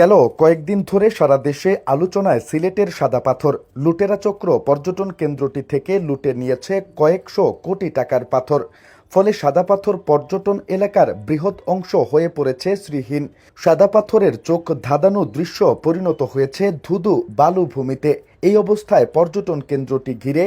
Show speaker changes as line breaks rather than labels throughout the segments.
গেল কয়েকদিন ধরে সারা দেশে আলোচনায় সিলেটের সাদা পাথর। লুটেরা চক্র পর্যটন কেন্দ্রটি থেকে লুটে নিয়েছে কয়েকশো কোটি টাকার পাথর। ফলে সাদা পাথর পর্যটন এলাকার বৃহৎ অংশ হয়ে পড়েছে শ্রীহীন। সাদা পাথরের চোখ ধাঁধানো দৃশ্য পরিণত হয়েছে ধুধু বালুভূমিতে। এই অবস্থায় পর্যটন কেন্দ্রটি ঘিরে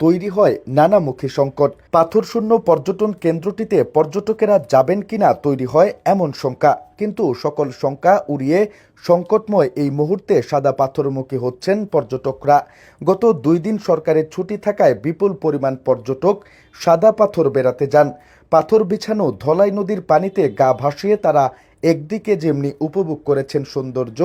তৈরি হয় নানামুখী সংকট। পাথরশূন্য পর্যটন কেন্দ্রটিতে পর্যটকেরা যাবেন কিনা তৈরি হয় এমন শঙ্কা। কিন্তু সকল শঙ্কা উড়িয়ে সংকটময় এই মুহূর্তে সাদা পাথরমুখী হচ্ছেন পর্যটকরা। গত দুই দিন সরকারের ছুটি থাকায় বিপুল পরিমাণ পর্যটক সাদা পাথর বেড়াতে যান। পাথর বিছানো ধলাই নদীর পানিতে গা ভাসিয়ে তারা একদিকে যেমনি উপভোগ করেছেন সৌন্দর্য,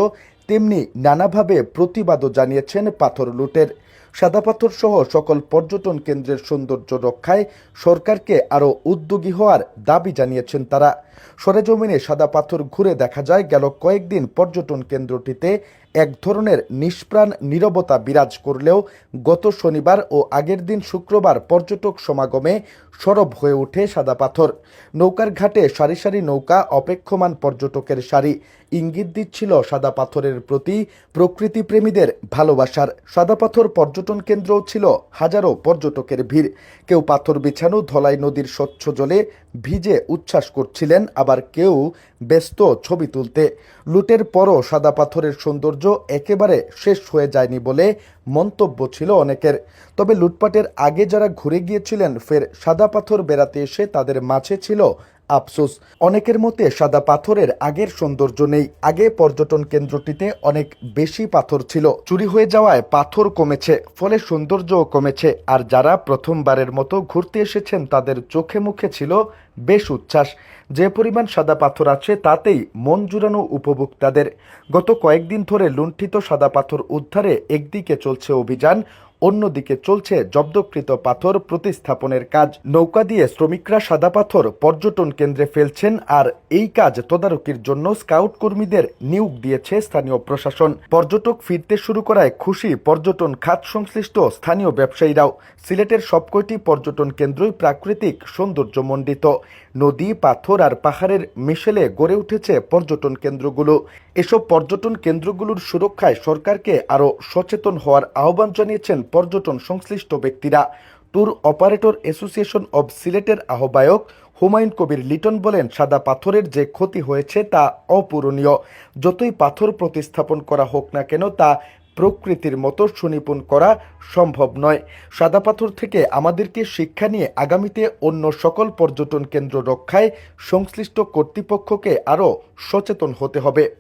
তেমনি নানাভাবে প্রতিবাদও জানিয়েছেন পাথর লুটের। সাদা পাথর সহ সকল পর্যটন কেন্দ্রের সৌন্দর্য রক্ষায় সরকারকে আরও উদ্যোগী হওয়ার দাবি জানিয়েছেন তারা। সরেজমিনে সাদা পাথর ঘুরে দেখা যায়, গেল কয়েকদিন পর্যটন কেন্দ্রটিতে এক ধরনের নিষ্প্রাণ নীরবতা বিরাজ করলেও গত শনিবার ও আগের দিন শুক্রবার পর্যটক সমাগমে সরব হয়ে ওঠে সাদা পাথর। নৌকার ঘাটে সারি সারি নৌকা অপেক্ষমান পর্যটকের সারি। ইঙ্গিত দিচ্ছিল সাদা পাথরের প্রতি প্রকৃতিপ্রেমীদের ভালোবাসার। সাদা পাথর পর্যটন কেন্দ্রও ছিল হাজারো পর্যটকের ভিড়। কেউ পাথর বিছানো, ধলাই নদীর স্বচ্ছ জলে ভিজে উচ্ছ্বাস করছিলেন, আবার কেউ ব্যস্ত ছবি তুলতে। লুটের পরও সাদা পাথরের সৌন্দর্য একেবারে শেষ হয়ে যায়নি বলে মন্তব্য ছিল অনেকের। তবে লুটপাটের আগে যারা ঘুরে গিয়েছিলেন, ফের সাদা পাথর বেড়াতে এসে তাদের মাঝে ছিল আফসোস। অনেকের মতে সাদা পাথরের আগের সৌন্দর্য নেই। আগে পর্যটন কেন্দ্রটিতে অনেক বেশি পাথর ছিল। চুরি হয়ে যাওয়ায় পাথর কমেছে, ফলে সৌন্দর্যও কমেছে। আর যারা প্রথমবারের মতো ঘুরতে এসেছেন, তাদের চোখে মুখে ছিল বেশ উচ্ছ্বাস। যে পরিমাণ সাদা পাথর আছে, তাতেই মন জুড়ানো উপভোক্তাদের। গত কয়েকদিন ধরে লুণ্ঠিত সাদা পাথর উদ্ধারে একদিকে চলছে অভিযান অন্যদিকে চলছে জব্দকৃত পাথর প্রতিস্থাপনের কাজ। নৌকা দিয়ে শ্রমিকরা সাদা পাথর পর্যটন কেন্দ্রে ফেলছেন আর এই কাজ তদারকির জন্য স্কাউট কর্মীদের নিয়োগ দিয়েছে স্থানীয় প্রশাসন। পর্যটক ফিরতে শুরু করায় খুশি পর্যটন খাত সংশ্লিষ্ট স্থানীয় ব্যবসায়ীরাও। সিলেটের সবকয়টি পর্যটন কেন্দ্রই প্রাকৃতিক সৌন্দর্যমণ্ডিত। নদী, পাথর আর পাহাড়ের মিশেলে গড়ে উঠেছে পর্যটন কেন্দ্রগুলো। এসব পর্যটন কেন্দ্রগুলোর সুরক্ষায় সরকারকে আরও সচেতন হওয়ার আহ্বান জানিয়েছেন পর্যটন সংশ্লিষ্ট ব্যক্তিরা। ট্যুর অপারেটর অ্যাসোসিয়েশন অব সিলেটের আহ্বায়ক হুমায়ুন কবির লিটন বলেন, সাদা পাথরের যে ক্ষতি হয়েছে তা অপূরণীয়। যতই পাথর প্রতিস্থাপন করা হোক না কেন, তা প্রকৃতির মতো সুনিপুণ করা সম্ভব নয়। সাদা পাথর থেকে আমাদেরকে শিক্ষা নিয়ে আগামীতে অন্য সকল পর্যটন কেন্দ্র রক্ষায় সংশ্লিষ্ট কর্তৃপক্ষকে আরও সচেতন হতে হবে।